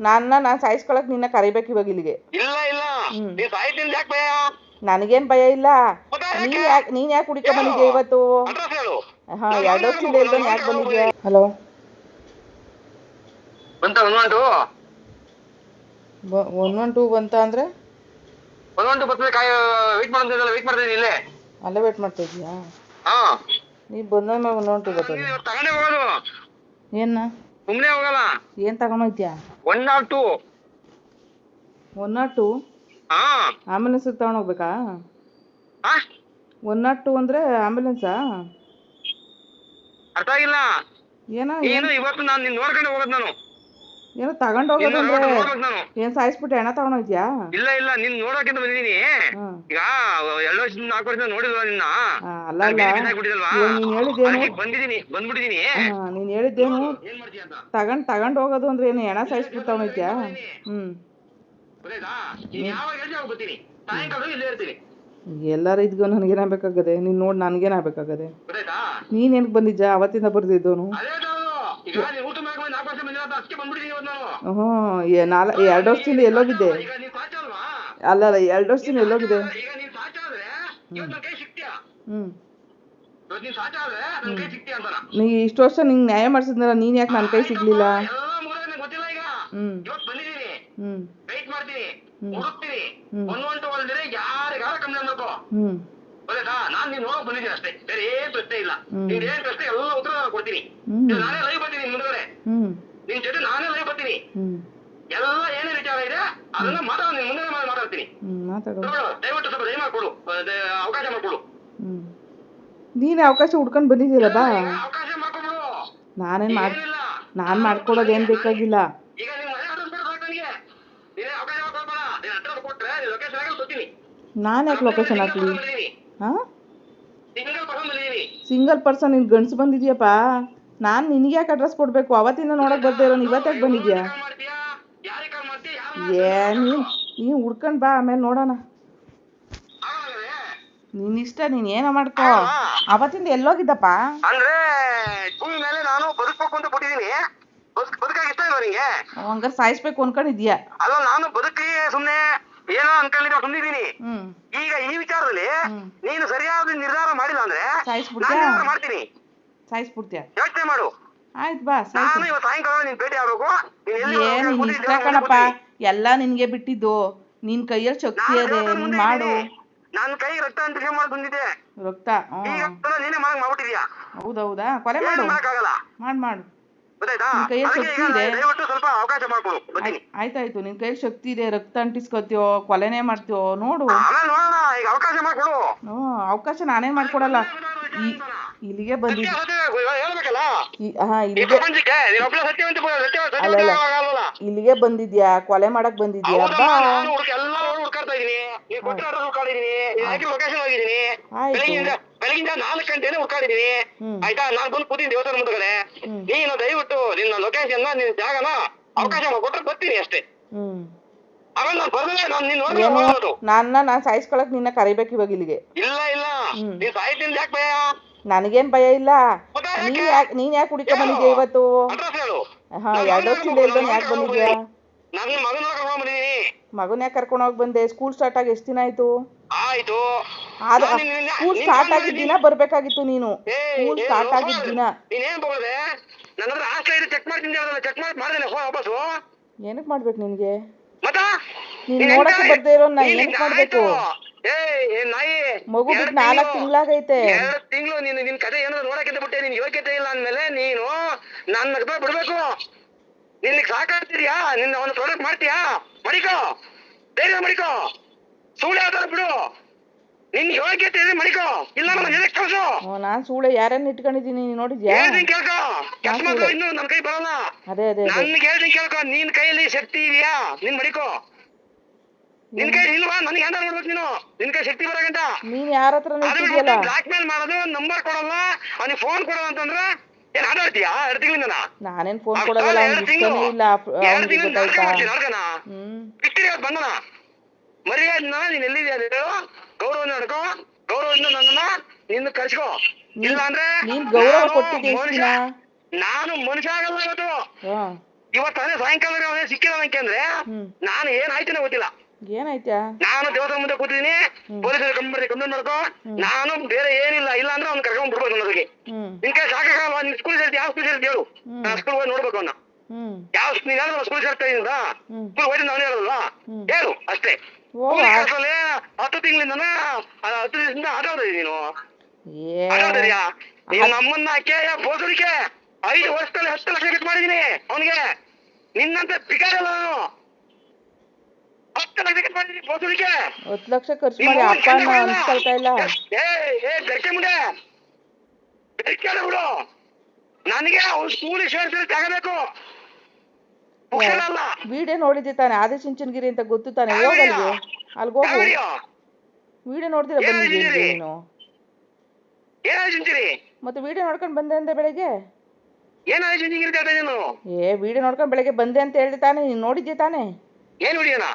ನನ್ನ ನಾನು ಸಾಯಿಸ್ಕೊಳಕ್ ನಿನ್ನ ಕರಿಬೇಕು ಇವಾಗ ಇಲ್ಲಿಗೆ. ಇಲ್ಲ ಇಲ್ಲ. ಹ್ಮ್. ನೀನ್ ಸಾಯ್ತೀನಿ ಯಾಕೆ ಭಯ? ನನಗೇನ್ ಭಯ ಇಲ್ಲ. ಮತ್ತೆ ನೀನ್ ಯಾಕೆ? ಕುಡಿಕ ನೀನ್ ಯಾಕೆ ಬಂದಿದ್ಯಾ ಇವತ್ತು? ಅಡ್ರೆಸ್ ಹೇಳು. ಹಾ ಎರಡು ವರ್ಷದಿಂದ ಯಾಕೆ ಬಂದಿದ್ಯಾ? ಹಲೋ. ಬಂತ ಒನ್ ಒನ್ ಟೂ ಬಂತ ಅಂದ್ರೆ? ಒಂದೊಂಟು ಬರ್ತದೆ ಕಾಯ್ ವೇಟ್ ವೇಟ್ ಮಾಡ್ತೀನಿ ಇಲ್ಲೇ. ಅಲ್ಲೇ ವೇಟ್ ಮಾಡ್ತಾ ಇದ್ಯಾ? ಹಾ. ನೀ ಬಂದ ಮೇಲೆ ಒನ್ ಒನ್ ಟೂ ಬರ್ತದೆ ನೀನ್ ಹೋಗೋದು. ಏನ ಸುಮ್ನೆ ಹೋಗಲ್ಲ. ಏನ್ ತಗೊಂಡೋಗ್ತ್ಯಾ one not two one not two ಹಾ. ಆಂಬುಲೆನ್ಸ್ ತಗೊಂಡೋಗ್ಬೇಕಾ ಆ? ಒನ್ ನಾಟ್ ಟೂ ಅಂದ್ರೆ ಆಂಬುಲೆನ್ಸಾ ಅರ್ಥ ಆಗಿಲ್ಲ. ಏನೋ ಏನು ಇವತ್ತು ನಾನು ನಿನ್ ನೋಡ್ಕೊಂಡು ಹೋಗೋದು ನಾನು. ಏನೋ ತಗೊಂಡೋಗೋದು ಹೋಗೋದಂದ್ರೆ ಅಂದ್ರೆ ಏನ್ ಸಾಯಿಸ್ಬಿಟ್ಟು ಹೆಣ ತಗೊಂಡೋಗ್ತ್ಯಾ ಇಲ್ಲ ಇಲ್ಲ ನಿನ್ ನೋಡೋಕ್ಕಿಂತ ಬಂದಿದ್ದೀನಿ. ಹ್ಮ್ ಈಗ ಎರಡು ವರ್ಷದಿಂದ ನಾಲ್ಕು ವರ್ಷದಿಂದ ನೋಡಿಲ್ವಾ ನಿನ್ನ? ಅಲ್ಲ ನೀನ್ ಹೇಳಿದ್ದೇನು? ಬಂದ್ಬಿಟ್ಟಿದ್ದೀನಿ ಹಾ ನೀನ್ ಹೇಳಿದ್ದೇನು? ತಗೊಂಡ್ ತಗೊಂಡ್ ಹೋಗೋದು ಅಂದ್ರೆ ಏನು ಹೆಣ ಸಾಯಿಸ್ಬಿಟ್ಟು ತಗೊಂಡೋಗ್ತ್ಯಾ ಹ್ಮ್. ಎಲ್ಲಾರು ಇದ್ಗೋ ನನಗೇನಾಗಬೇಕಾಗದೆ ನೀನ್ ನೋಡ್ ನನ್ಗೇನಾಗಬೇಕಾಗದೆ ಬೇಕಾಗದೆ ನೀನ್ ಏನ್ ಬಂದಿದ್ಯಾ? ಅವತ್ತಿಂದ ಬರ್ದಿದ್ದೋನು? ಹ್ಞೂ ನಾಲ್ ಎರಡು ವರ್ಷದಿಂದ ಎಲ್ಲೋಗಿದ್ದೆ. ಅಲ್ಲ ಅಲ್ಲ ಎರಡು ವರ್ಷದಿಂದ ಎಲ್ಲೋಗಿದೆ ಈಗ ನೀನ್ ಸಾಚ ಆದ್ರೆ ಇವತ್ತು ಕೈ ಸಿಕ್ತೀಯ? ಹ್ಮ್. ಇವತ್ತು ನೀನ್ ಸಾಚ ಆದ್ರೆ ನನ್ ಕೈ ಸಿಕ್ತೀಯ ಅಂತಾನ ನೀ ಇಷ್ಟು ವರ್ಷ ನಿಂಗೆ ನ್ಯಾಯ ಮಾಡಿಸಿದ್ನಲ್ಲ ನೀನ್ ಯಾಕೆ ನನ್ನ ಕೈ ಸಿಗ್ಲಿಲ್ಲ? ಹ್ಮ್. ಹ್ಮ್. ಹ್ಮ್. ಹ್ಮ್. ಹ್ಮ್. ನಾನ್ ನೀನ್ ನೋಡಕ್ ಬಂದಿದ್ದೀನಿ ಅಷ್ಟೇ. ಬೇರೆ ಏನ್ ಪ್ರಶ್ನೆ ಇಲ್ಲ. ಹ್ಮ್. ನೀನ್ ಏನ್ ಪ್ರಶ್ನೆ ಎಲ್ಲ ಉತ್ತರ ಕೊಡ್ತೀನಿ. ಹ್ಮ್. ನಾನೇ ಲೈವ್ ನಿನ್ ಹ್ಮ್. ನಿನ್ ಜೊತೆ ನಾನೇ ಲೈವ್ ಬರ್ತೀನಿ. ಎಲ್ಲ ಏನೇ ವಿಚಾರ ಇದೆ ಅದನ್ನ ಮಾತಾಡ ನಿನ್ ಮುಂದೆ ಮಾತಾಡ್ತೀನಿ. ದಯವಿಟ್ಟು ಸ್ವಲ್ಪ ದಯ ಮಾಡ್ಕೊಡು ಅವಕಾಶ ಮಾಡ್ಕೊಡು. ನೀನ್ ಅವಕಾಶ ಹುಡ್ಕೊಂಡ್ ಬಂದಿದ್ದೀರಾ ಬಾ. ನಾನೇನ್ ಮಾಡ್ ನಾನ್ ಮಾಡ್ಕೊಡೋದ್ ಏನ್ ಬೇಕಾಗಿಲ್ಲ ಈಗ ನಿನ್ ಮನೆ ಲೊಕೇಶನ್ ಯಾಕೆ ಹಾಕ್ಲಿ? ಹಾ? ಸಿಂಗಲ್ ಪರ್ಸನ್ ನೀನ್ ಗಂಡ್ಸು ಬಂದಿದ್ಯಪ್ಪ. ನಾನ್ ನಿನಗೆ ಯಾಕೆ ಅಡ್ರೆಸ್ ಕೊಡ್ಬೇಕು? ಅವತ್ತಿಂದ ನೋಡಕ್ ಬರ್ತಾ ಇರೋ ಇವತ್ತಾಗ ಬಂದಿದ್ಯಾ? ಏ ನೀನ್ ನೀನ್ ಹುಡ್ಕೊಂಡ್ ಬಾ ಆಮೇಲೆ ನೋಡೋಣ. ಆಗಲ್ಲ ನಿನ್ ಇಷ್ಟ ನೀನ್ ಏನ ಮಾಡ್ಕೋ. ಅವತ್ತಿಂದ ಎಲ್ಲೋಗಿದ್ದಪ್ಪ? ಅಂದ್ರೆ ಭೂಮಿ ಮೇಲೆ ನಾನು ಬದುಕಬೇಕು ಅಂತ ಬಿಟ್ಟಿದ್ದೀನಿ. ಬದುಕ್ ಬದುಕಾಗಿ ಇಷ್ಟ ಇಲ್ಲ ನಿಂಗೆ? ಹಂಗಾರೆ ಸಾಯಿಸ್ಬೇಕು ಅನ್ಕೊಂಡಿದ್ಯಾ ಅಲ್ಲ ನಾನು ಬದುಕಿ ಸುಮ್ನೆ ಏನೋ ಅನ್ಕೊಂಡಿದ್ದೆ ಸುಮ್ಮನಿದ್ದೀನಿ ಈಗ ಈ ವಿಚಾರದಲ್ಲಿ ನೀನು ಸರಿಯಾದ ನಿರ್ಧಾರ ಮಾಡಿಲ್ಲ ಅಂದ್ರೆ? ನಾನು ನಿರ್ಧಾರ ಮಾಡ್ತೀನಿ. ಸಾಯಿಸ್ಬಿಡ್ತೀಯ? ಯೋಚನೆ ಮಾಡು. ಆಯ್ತು ಬಾ ನಾನು ಇವತ್ತು ಸಾಯಂಕಾಲ ನೀನ್ ಭೇಟಿ ಆಗ್ಬೇಕು. ನೀನ್ ಎಲ್ಲಿ ಏನ್ ಹೋಗ್ಬೇಕು ನಿನ್ ಇಷ್ಟ ಕಣಪ್ಪ. ಎಲ್ಲ ನಿನ್ಗೆ ಬಿಟ್ಟಿದ್ದು. ನಿನ್ ಕೈಯಲ್ಲಿ ಶಕ್ತಿ ನಾನು ಅದೇ ನೀನ್ ಮುಂದೆ ಮಾಡು. ಇದ್ದೀನಿ. ನನ್ನ ಕೈ ರಕ್ತ ಅಂತ ಮಾಡಿ ಬಂದಿದ್ದೆ. ರಕ್ತ ಈಗ ಹ್ಮ್ ಅದನ್ನ ನೀನೇ ಮಾಡ್ಬಿಟ್ಟಿದ್ಯಾ? ಹೌದೌದಾ? ಕೊಲೆ ಏನು ಮಾಡು. ಮಾಡಕ್ಕಾಗಲ್ಲ ಮಾಡ್ ಮಾಡು. ಗೊತ್ತಾಯ್ತಾ? ನಿನ್ ಕೈಯಲ್ಲಿ ಅದಕ್ಕೆ ಶಕ್ತಿ ಇದೆ. ದಯವಿಟ್ಟು ಸ್ವಲ್ಪ ಅವಕಾಶ ಮಾಡ್ಕೊಡು. ಬರ್ತೀನಿ ಆಯ್- ಆಯ್ತಾಯ್ತು. ನಿನ್ ಕೈಯಲ್ಲಿ ಶಕ್ತಿ ಇದೆ ರಕ್ತ ಅಂಟಿಸ್ಕೊತೀಯೋ ಕೊಲೆನೆ ಮಾಡ್ತೀಯೋ ನೋಡು. ಆಮೇಲೆ ನೋಡೋಣ. ಈಗ ಅವಕಾಶ ಮಾಡ್ಕೊಡು. ಅವಕಾಶ ನಾನೇನ್ ಮಾಡ್ಕೊಡಲ್ಲ. ಈ ಇಲ್ಲಿಗೆ ಬಂದಿದ್ ಸತ್ಯ ಸತ್ಯ ಹೇಳ್ಬೇಕಲ್ಲ? ಈ- ಹಾ ಈ ಇಲ್ಲಿಗೆ ಬಂದಿದ್ಯಾ? ಕೊಲೆ ಮಾಡಕ್ ಬಂದಿದ್ಯಾ? ಬಾ. ಬೆಳಗಿಂದ ನಾಲ್ಕು ಗಂಟೆನೇ ಹುಡ್ಕಾಡಿದೀನಿ ಆಯ್ತಾ? ನಾನು ಬಂದು ಕೂತೀನಿ ದೇವಸ್ಥಾನ ಮುಂದಗಡೆ. ನೀನು ದಯವಿಟ್ಟು ನಿನ್ನ ಲೊಕೇಶನ್ ನಿನ್ನ ಜಾಗನ ಅವಕಾಶ ಕೊಟ್ಟರೆ ಬರ್ತೀನಿ ಅಷ್ಟೇ. ನಾನು ನಾನು ನಿನ್ನ ಸಾಯಿಸ್ಕೊಳಕ್ ನಿನ್ನ ಕರಿಬೇಕು ಇವಾಗ ಇಲ್ಲಿಗೆ. ಇಲ್ಲ ಇಲ್ಲ. ನೀನ್ ಸಾಯ್ತೀನಿ ಯಾಕೆ ಭಯ? ನನಗೇನ್ ಭಯ ಇಲ್ಲ. ನೀನ್ ಯಾಕೆ? ನೀನ್ ಯಾಕೆ ಹುಡುಕ ಬಂದಿದ್ಯಾ ಇವತ್ತು? ಹಾ ಎರಡು ವರ್ಷದಿಂದ ಇಲ್ದೋನ್ ಯಾಕೆ ಬಂದಿದ್ಯಾ? ಮಗನ ಯಾಕೆ ಕರ್ಕೊಂಡು ಹೋಗಿ ಬಂದೆ? ಸ್ಕೂಲ್ ಸ್ಟಾರ್ಟ್ ಆಗಿ ಎಷ್ಟು ದಿನ ಆಯ್ತು? ಸ್ಕೂಲ್ ಸ್ಟಾರ್ಟ್ ಆಗಿದ್ದ ದಿನ ಬರ್ಬೇಕಾಗಿತ್ತು ನೀನು. ಸ್ಕೂಲ್ ಸ್ಟಾರ್ಟ್ ಆಗಿದ್ ಆಗಿದ್ದ ದಿನ. ಏನಕ್ ಮಾಡ್ಬೇಕು ನಿನ್ಗೆ? ನೋಡಕ್ ನೀನ್ ನೋಡಕ್ಕೆ ಬರ್ದೇ ಇರೋ ನೀನ್ ಏನಕ್ ಮಾಡ್ಬೇಕು? ಏನ್ ನಾಯಿ ಮಗು ಬಿಟ್ಟು ನಾಲ್ಕು ತಿಂಗ್ಳಾಗೈತೆ. ಎರಡ್ ತಿಂಗಳು ನೀನು ನಿನ್ ಕತೆ ಏನಾದ್ರು ನೋಡಕ್ಕೆ ಬಿಟ್ಟೆ ನಿನ್ ಯೋಗ್ಯತೆ ಇಲ್ಲ ಅಂದ್ಮೇಲೆ ನೀನು ನನ್ನ ಮಗ ಬಿಡ್ಬೇಕು. ನಿನ್ ಸಾಕಾಗ್ತಿದ್ಯಾ? ನಿನ್ನ ಒಂದು ಪ್ರಾಡಕ್ಟ್ ಮಾಡ್ತೀಯಾ? ಮಡಿಕೋ ಧೈರ್ಯ ಮಡಿಕೋ. ಸುಳ್ಳು ಯಾವ್ದಾರು ಬಿಡು. ನಿನ್ ಯೋಗ್ಯತೆ ಇದೆ ಮಡಿಕೋ. ಇಲ್ಲ ಜೊತೆ ಕಳ್ಸು. ನಾನ್ ಸೂಳೆ ಯಾರನ್ನ ಇಟ್ಕೊಂಡಿದೀನಿ ನೀನ್ ನೋಡಿದ್ಯಾ? ಹೇಳ್ತೀನಿ ಕೇಳ್ಕೊ. ಕೆಲಸ ಸುಳ್ಳು. ಮಾತ್ರ ಇನ್ನು ನನ್ನ ಕೈ ಬರಲ್ಲ. ಅದೇ ಅದೇ ಅದೇ. ನನ್ಗೆ ಹೇಳ್ತೀನಿ ಕೇಳ್ಕೊ. ನಿನ್ ಕೈಯಲ್ಲಿ ಶಕ್ತಿ ಇದೆಯಾ? ನಿನ್ ಮಡಿಕೋ. ನಿನ್ ಕೈ ಇಲ್ವಾ? ನನ್ಗೆ ಹ್ಯಾಂಡಲ್ ಮಾಡ್ಬೇಕು ನೀನು. ನಿನ್ ಕೈ ಶಕ್ತಿ ಬರಗಂಟ ನೀನ್ ಯಾರ ಹತ್ರ ಇಟ್ಟಿದ್ಯಲ್ಲ ಬ್ಲಾಕ್ ಮೇಲ್ ಮಾಡೋದು ನಂಬರ್ ಕೊಡಲ್ಲ ಅವ್ನಿಗೆ ಫೋನ್ ಕೊಡಲ್ಲ ಅಂತಂದ್ರೆ ಏನ್ ಆಡಾಡ್ತೀಯಾ ಎರಡು ತಿಂಗಳಿಂದ ನಾನೇನ್ ಫೋನ್ ಕೊಡೋದಲ್ಲ ಎರಡು ತಿಂಗಳ. ಇಲ್ಲ ಎರಡು ತಿಂಗಳು ಹ್ಮ್. ಬಿಟ್ಟಿರಿ ಅವತ್ತು ಬಂದನ? ಮರ್ಯಾದನ ನೀನ್ ಎಲ್ಲಿದ್ಯಾ ಹೇಳು? ಗೌರವ ನಡ್ಕೋ. ಗೌರವದಿಂದ ನನ್ನನ್ನ ನಿನ್ನ ಕರ್ಸ್ಕೋ. ಇಲ್ಲ ಅಂದ್ರೆ ನೀನ್ ಗೌರವ ನಾನು ಕೊಟ್ಟಿದ್ದೆ ಎಷ್ಟ್ ಮನುಷ್ಯ- ದಿನ? ನಾನು ಮನುಷ್ಯ ಆಗಲ್ಲ ಇವತ್ತು? ಹಾ. ಇವತ್ತು ಅದೇ ಸಾಯಂಕಾಲ ಅವನೇ ಸಿಕ್ಕಿಲ್ಲ ನನಗೆ ಅಂದ್ರೆ ನಾನು ಏನಾಯ್ತು ಗೊತ್ತಿಲ್ಲ. ನಾನು ದೇವಸ್ಥಾನ ಮುಂದೆ ಕೂತಿದ್ದೀನಿ. ಪೊಲೀಸರು ಕಂಪ್ಲೇಂಟ್ ಕಂಪ್ಲೇಂಟ್ ಮಾಡ್ಕೋ ನಾನು ಬೇರೆ ಏನಿಲ್ಲ. ಇಲ್ಲ ಅಂದ್ರೆ ಅವ್ನು ಕರ್ಕೊಂಡ್ ಬಿಡ್ಬೇಕು ನನಗೆ ಹ್ಮ್. ನಿನ್ ಕೈ ಸಾಕಾಗಲ್ವಾ ನಿನ್ ಸ್ಕೂಲ್ ಸೇರ್ತಿ ಯಾವ ಸ್ಕೂಲ್ ಸೇರ್ತಿ ಹೇಳು. ನಾನು ಸ್ಕೂಲ್ ಹೋಗಿ ನೋಡ್ಬೇಕು ಅವ್ನ. ಹ್ಮ್. ಯಾವ ನೀನ್ ಯಾರು ಸ್ಕೂಲ್ ಸೇರ್ತಾ ಇದ್ದ ಹ್ಮ್. ಸ್ಕೂಲ್ ಹೋಗಿ ನಾನು ಹೇಳಲ್ಲ ಹ್ಮ್. ಹೇಳು ಅಷ್ಟೇ. ಓ ಕೂಲಿ ಕೆಲಸದಲ್ಲಿ ಹತ್ತು ತಿಂಗಳಿಂದ ಹತ್ತು ದಿವಸದಿಂದ ಆಟ ಆಡಿದೀನಿ ನೀನು? ಏ. ನೀನ್ ನಮ್ಮನ್ನ ಕೇಯ ಬೋಸಡಿಕೆ ಐದು ವರ್ಷದಲ್ಲಿ ಹತ್ತು ಲಕ್ಷ ಖರ್ಚು ಮಾಡಿದೀನಿ ಅವನಿಗೆ. ನಿನ್ನಂತ ಬಿಕಾರಲ್ಲ ನಾನು. ಹತ್ತು ಲಕ್ಷ ಖರ್ಚು ಮಾಡಿ ಅಪ್ಪನ ಅನ್ಸ್ಕೊಳ್ತಾ ಇಲ್ಲ. ಏ ಮುಂದೆ. ಬಿಡು. ನನಗೆ ಅವ್ನು ಸ್ಕೂಲಿಗೆ ಸೇರಿಸಿ ತಗೋಬೇಕು. ಹುಷಾರಲ್ಲ ವಿಡಿಯೋ ನೋಡಿದ್ದೆ ತಾನೆ ಆದಿ ಚಿಂಚನಗಿರಿ ಅಂತ ಗೊತ್ತು ತಾನೆ ಹೋಗಲ್ಗೆ ಅಲ್ಲಿಗೆ. ಹೋಗು. ವಿಡಿಯೋ ನೋಡ್ದಿರ ಬನ್ನಿ? ನೀನು? ಮತ್ತೆ ವಿಡಿಯೋ ನೋಡ್ಕೊಂಡು ಬಂದೆ ಅಂದೆ ಬೆಳಗ್ಗೆ? ಏ ವಿಡಿಯೋ ನೋಡ್ಕೊಂಡು ಬೆಳಗ್ಗೆ ಬಂದೆ ಅಂತ ಹೇಳ್ದೆ ತಾನೆ ನೀನು ನೋಡಿದ್ದೆ ತಾನೆ? ಏನ್ ವಿಡಿಯೋನ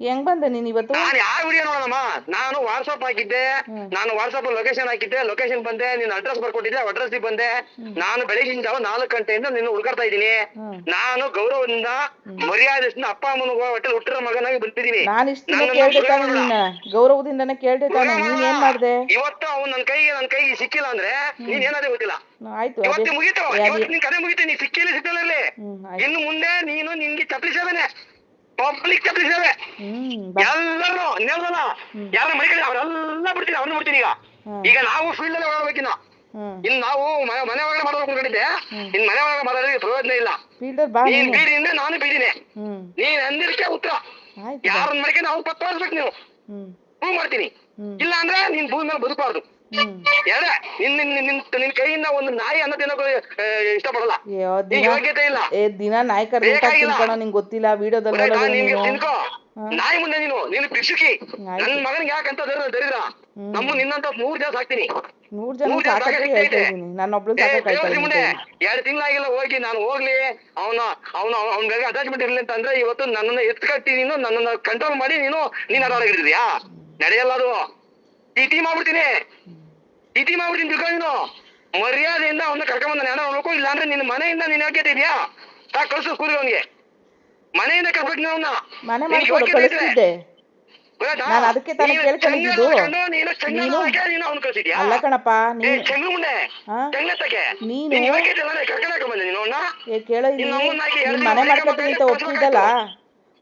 ಹೆಂಗ್ ಬಂದೆ ನೀನ್ ಇವತ್ತು? ನಾನು ಯಾವ ವಿಡಿಯೋ ನೋಡೋಣಮ್ಮ ನಾನು ವಾಟ್ಸಪ್ ಹಾಕಿದ್ದೆ. ನಾನು ವಾಟ್ಸಪ್ ಲೊಕೇಶನ್ ಹಾಕಿದ್ದೆ. ಲೊಕೇಶನ್ ಬಂದೆ ನಿನ್ ಅಡ್ರೆಸ್ ಬರ್ಕೊಟ್ಟಿದ್ದೆ ಅಡ್ರೆಸ್ ಬಂದೆ. ನಾನು ಬೆಳಿಗ್ಗೆ ಜಾವ ನಾಲ್ಕು ಗಂಟೆಯಿಂದ ನಿನ್ನ ಹುಡುಕಾಡ್ತಾ ಇದೀನಿ ನಾನು ಗೌರವದಿಂದ. ಮರ್ಯಾದೆಯಿಂದ ಅಪ್ಪ ಅಮ್ಮನ ಹೊಟ್ಟೆ ಹುಟ್ಟಿರೋ ಮಗನಾಗಿ ಬಂದಿದ್ದೀನಿ. ನಾನು ಇಷ್ಟು ಕೇಳ್ದೆ ತಾನೆ ನಿನ್ನ ಗೌರವದಿಂದನೇ ಕೇಳ್ದೆ ತಾನೆ. ನೀನ್ ಏನ್ ಮಾಡ್ದೆ? ಇವತ್ತು ಅವ್ನು ನನ್ನ ಕೈಗೆ ನನ್ನ ಕೈಗೆ ಸಿಕ್ಕಿಲ್ಲ ಅಂದ್ರೆ ನೀನ್ ಏನಾದ್ರೆ ಗೊತ್ತಿಲ್ಲ. ಆಯ್ತು ಮುಗಿತಾವ ಇವತ್ತು ಮುಗೀತು. ಅದೇ- ಇವತ್ತು ನಿನ್ ಕತೆ ಮುಗೀತು. ನೀ ಸಿಕ್ಕಿಲ್ಲ ಸಿಕ್ಕಿಲ್ಲ ಇನ್ನು ಮುಂದೆ ನೀನು ನಿನ್ಗೆ ಚಪ್ಪಲಿ ಸೇವೆನೆ. ಪಬ್ಲಿಕ್ ಬಾ ಎಲ್ಲರೂ ಇನ್ನೆಲ್ಲ ಯಾರು ಮನೆ ಕಡೆ ಅವರೆಲ್ಲ ಬಿಡ್ತೀನಿ ಅವ್ರನ್ನ ಬಿಡ್ತೀನಿ ಈಗ. ಈಗ ನಾವು ಫೀಲ್ಡ್ ಅಲ್ಲಿ ಓಡಬೇಕಿನ್ನ ಹ್ಮ್. ಇನ್ ನಾವು ಮನೆ ಒಳಗಡೆ ಮಾಡೋದು ಅನ್ಕೊಂಡಿದ್ದೆ. ಇನ್ ಮನೆ ಒಳಗೆ ಮಾಡೋದ್ರಿಗೆ ಪ್ರಯೋಜನ ಇಲ್ಲ. ನೀನ್ ಬೀಡಿಯಿಂದ ನಾನು ಬೀದಿನೇ. ಹ್ಮ್. ನೀನ್ ಅಂದಿರ್ಕೆ ಉತ್ತರ. ಯಾರನ್ನ ಮನೆಗೆ ನಾವು ಪತ್ತ ನೀವು. ಹ್ಮ್. ಪ್ರೂವ್ ಮಾಡ್ತೀನಿ. ಇಲ್ಲ ಅಂದ್ರೆ ನೀನ್ ಭೂಮಿ ಮೇಲೆ ಬದುಕಬಾರ್ದು. ಎರಡೇ ನಿನ್ ನಿನ್ ನಿನ್ ನಿನ್ ಕೈಯಿಂದ ಒಂದು ನಾಯಿ ಅನ್ನ ತಿನ್ನೋಕೆ ಇಷ್ಟಪಡಲ್ಲ. ಅಯ್ಯೋ ದಿನ ಯೋಗ್ಯತೆ ಇಲ್ಲ. ಏ ದಿನ ನಾಯಿ ಕರ್ ಊಟ ಬೇಕಾಗಿಲ್ಲ. ತಿನ್ಕೊಳೋ ನಿಂಗೆ ಗೊತ್ತಿಲ್ಲ ವಿಡಿಯೋದಲ್ಲಿ ಗೊತ್ತಾಯ್ತಾ? ನೋಡೋದು ನಿನ್ಗೆ ನೀನು. ತಿನ್ಕೋ. ನಾಯಿ ಮುಂದೆ ನೀನು ನೀನು ಪಿಸುಕಿ ಆಯ್ತು. ನನ್ ಮಗನಿಗೆ ಯಾಕಂತ ದರಿದ್ರ ದರಿದ್ರ? ಹ್ಮ್. ನಮ್ಮ ನಿನ್ನಂತ ಮೂರ್ ಜನ ಸಾಕ್ತೀನಿ. ನೂರ್ ಜನ ಮೂರ್ ಜನ. ಹೇಳ್ತಾ ಇದೀನಿ ನಾನು ಒಬ್ಳು ಏ, ಸಾಕಾಯ್ತಾ ದೇವಸ್ಥಾನ ಮುಂದೆ ಇದೀನಿ ಎರಡು ತಿಂಗಳಾಗಿಲ್ಲ ಹೋಗಿ ನಾನು ಹೋಗ್ಲಿ. ಅವನ ಅವನ ಅವ್ನ ಬಗ್ಗೆ ಅಟ್ಯಾಚ್ಮೆಂಟ್ ಇರ್ಲಿ ಅಂತ ಅಂದ್ರೆ ಇವತ್ತು ನನ್ನನ್ನ ಎತ್ಕಟ್ಟಿ ನೀನು ನನ್ನನ್ನ ಕಂಟ್ರೋಲ್ ಮಾಡಿ ನೀನು ನೀನ್ ಅಡವಾಗಿರ್ತೀಯಾ ನಡೆಯಲ್ಲ ಅದು. ಟಿ ಮಾಡ್ಬಿಡ್ತೀನಿ ಟೀಟಿ ಮಾಡ್ಬಿಡ್ತೀನಿ ತಿಳ್ಕೊ ನೀನು ಮರ್ಯಾದೆಯಿಂದ ಅವನ್ನ ಕರ್ಕೊಂಬಂದ ಹಣ ಹೋಗ್ಬೇಕು ಇಲ್ಲ ಅಂದ್ರೆ ನಿನ್ನ ಮನೆಯಿಂದ ನೀನ್ ಯೋಗ್ಯತೆ ಇದೆಯಾ? ತಾ ಕಳ್ಸು ಸ್ಕೂಲ್ಗೆ ಅವನಿಗೆ. ಮನೆಯಿಂದ ಕರ್ಬೇಕು ಅವನ್ನ ಮನೆ ಮಾಡ್ಕೊಡು ಕಳಿಸ್ತಿದ್ದೆ ನಾನ್ ಅದಕ್ಕೆ ತಾನೇ ಕೇಳ್ಕೊಂಡಿದ್ದು. ನೀನು ಅಲ್ಲ ಕಣಪ್ಪ ನೀನು ಕೇಳೋ ಮನೆ ಮಾಡ್ಕೊತೀನಿ ಅಂತ ಒಪ್ಪಿದಲ್ಲ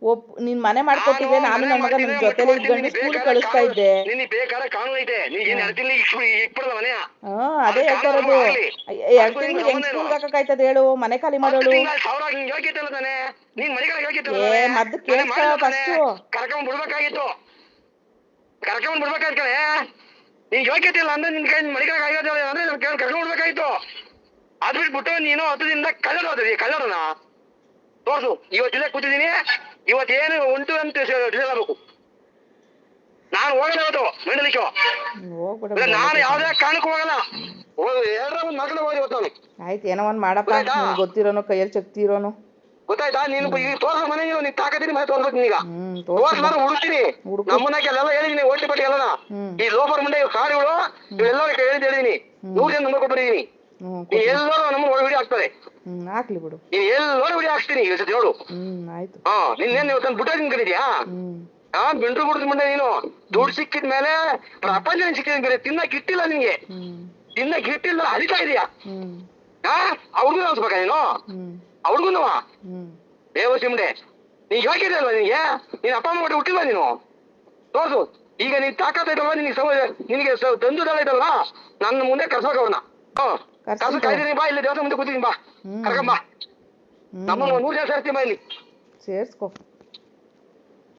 ಒಪ್ ನೀನ್ ಮನೆ ಮಾಡ್ಕೊಟ್ಟಿದ್ದೆ ನಾನು ನನ್ನ ಮಗ ನಿನ್ ಜೊತೆಲಿ ಇದ್ಕೊಂಡು ಸ್ಕೂಲ್ ಕಳಿಸ್ತಾ ಇದ್ದೆ. ನಿನ್ನ ಬೇಕಾದ ಕಾನೂನು ಐತೆ ನೀನು ಎರಡು ತಿಂಗಳು ಇಕ್ಬಿಡಲ್ಲ ಮನೆಯ. ಹಾ ಅದೇ ಹೇಳ್ತಾ ಇರೋದು. ಎರಡು ತಿಂಗಳು ಹೆಂಗ್ ಸ್ಕೂಲ್ ಹಾಕಕ್ಕಾಯ್ತದ ಹೇಳು? ಮನೆ ಖಾಲಿ ಮಾಡೋಳು ತಿಂಗಳ ಸಾವಿರ ನಿನ್ ಯೋಗ್ಯತೆ ಇಲ್ಲ ತಾನೆ. ನೀನ್ ಮನೆಗಳ ಯೋಗ್ಯತೆ ಇಲ್ಲ ಏ? ಮದ್ದು ಮನೆ ತಾನೆ? first. ಕರ್ಕೊಂಡ್ ಬಿಡ್ಬೇಕಾಗಿತ್ತು. ಕರ್ಕೊಂಡ್ ಬಿಡ್ಬೇಕಾಯ್ತು ಕಣೆ ನೀನ್ ಯೋಗ್ಯತೆ ಇಲ್ಲ ಅಂದ್ರೆ ನಿನ್ ಕೈ ಮನೆಗಳ ಆಗೋದಿಲ್ಲ ಅಂದ್ರೆ ನನ್ ಕರ್ಕೊಂಡ್ ಬಿಡ್ಬೇಕಾಯ್ತು. ಅದ್ ಬಿಟ್ಬಿಟ್ಟು ನೀನು ಹತ್ತು ದಿನದ ಕಳ್ಳರು ಹೋದ್ರಿ ಕಳ್ಳರನ ತೋರ್ಸು ಇವತ್ತಿಲ್ಲೇ ಕೂತಿದ್ದೀನಿ. ಇವತ್ತೇನು ಉಂಟು ಅಂತ ಹೇಳಬೇಕು. ನಾನು ಹೋಗಲ್ಲ ಇವತ್ತು ಮಂಡಲಿಕ್ಕೆ. ನಾನು ಯಾವ್ದೇ ಕಾರಣಕ್ಕೂ ಹೋಗಲ್ಲ. ಎರಡರ ಒಂದ್ ಮಗನ ಹೋಗಿ ಇವತ್ತು ನಾನು. ಆಯ್ತು ಏನೋ ಒಂದ್ ಮಾಡಪ್ಪ? ನಿನ್ ಗೊತ್ತಿರೋನು ಕೈಯಲ್ಲಿ ಶಕ್ತಿ ಇರೋನು ಗೊತ್ತಾಯ್ತಾ? ನೀನು ಈಗ ತೋರ್ಸ ಮನೆ ನೀನು ನೀನ್ ತಾಕತ್ತೀನಿ ಮನೆ ತೋರ್ಸಕ್ ನೀಗ ಹ್ಮ್ ತೋರ್ಸ್. ತೋರ್ಸು ನಾನು ಹುಡುಕ್ತೀನಿ. ಹುಡುಕು. ನಮ್ಮನ್ನ ಎಲ್ಲ ಹೇಳಿದೀನಿ ಓಟಿ ಪಟ್ಟಿ ಎಲ್ಲ. ಈ ಲೋಫರ್ ಮುಂದೆ ಕಾಡಿಗಳು ಇವೆಲ್ಲ ಹೇಳಿದ್ ಹೇಳಿದೀನಿ ನೂರು ಜನ ನಂಬರ್ ಕೊಟ್ಟಿದ್ದೀನಿ ಎಲ್ಲರೂ ನಮ್ಮ ವಿಡಿಯೋ ಹಾಕ್ತಾರೆ ಹ್ಮ್ ಹಾಕ್ಲಿ ಬಿಡು. ನೀನ್ ಎಲ್ಲರೂ ವಿಡಿಯೋ ಹಾಕ್ತೀನಿ ಈ ಸತಿ ನೋಡು. ಹ್ಮ್ ಆಯ್ತು. ಹಾ ನಿನ್ನೇನು ನೀವು ಹ್ಮ್. ಹಾ ಬಿಂಟ್ರು ಬಿಡುದ್ ಮುಂದೆ ನೀನು. ದುಡ್ಡು ಸಿಕ್ಕಿದ ಮೇಲೆ ಪ್ರಪಂಚ ಸಿಕ್ಕಿದ ತಿನ್ನಕ್ ಇಟ್ಟಿಲ್ಲ ನಿನ್ಗೆ. ಹ್ಮ್. ತಿನ್ನಕ್ ಇಟ್ಟಿಲ್ಲ ಅರಿತಾ ಇದೀಯಾ? ಹಾ ಅವ್ರಿಗೂ ಅನ್ಸ್ಬೇಕಾ ನೀನು? ಹ್ಮ್. ಅವ್ರಿಗೂ ಹ್ಮ್. ದೇವಸಿಂಡೆ ನೀನ್ ಯೋಗ್ಯತೆ ಅಲ್ವಾ ನಿನಗೆ? ನೀನ್ ಅಪ್ಪ ಅಮ್ಮ ಮಾಡಿ ಹುಟ್ಟಿಲ್ವಾ ನೀನು? ತೋರ್ಸು ಈಗ ನೀನ್ ತಾಕತ್ತೈತಲ್ವಾ ನಿನಗೆ ನಿನಗೆ ತಂದು ದಳ ಐತಲ್ವಾ? ನನ್ನ ಮುಂದೆ ಕರ್ಸೋಕ ಅವ್ರನ್ನ ಹ್ಮ್. ತಗೋ. ಕಾಯ್ದಿನಿ ಬಾ. ಇಲ್ಲಿ ದೇವಸ್ಥಾನ ಮುಂದೆ ಕೂತಿದ್ದೀನಿ ಬಾ. ಕರ್ಕೊಂಬಾ. ನಮ್ಮ ನೂರು ಜನ ಸೇರ್ತೀನಿ ಬಾ ಇಲ್ಲಿ. ಸೇರ್ಸ್ಕೊ.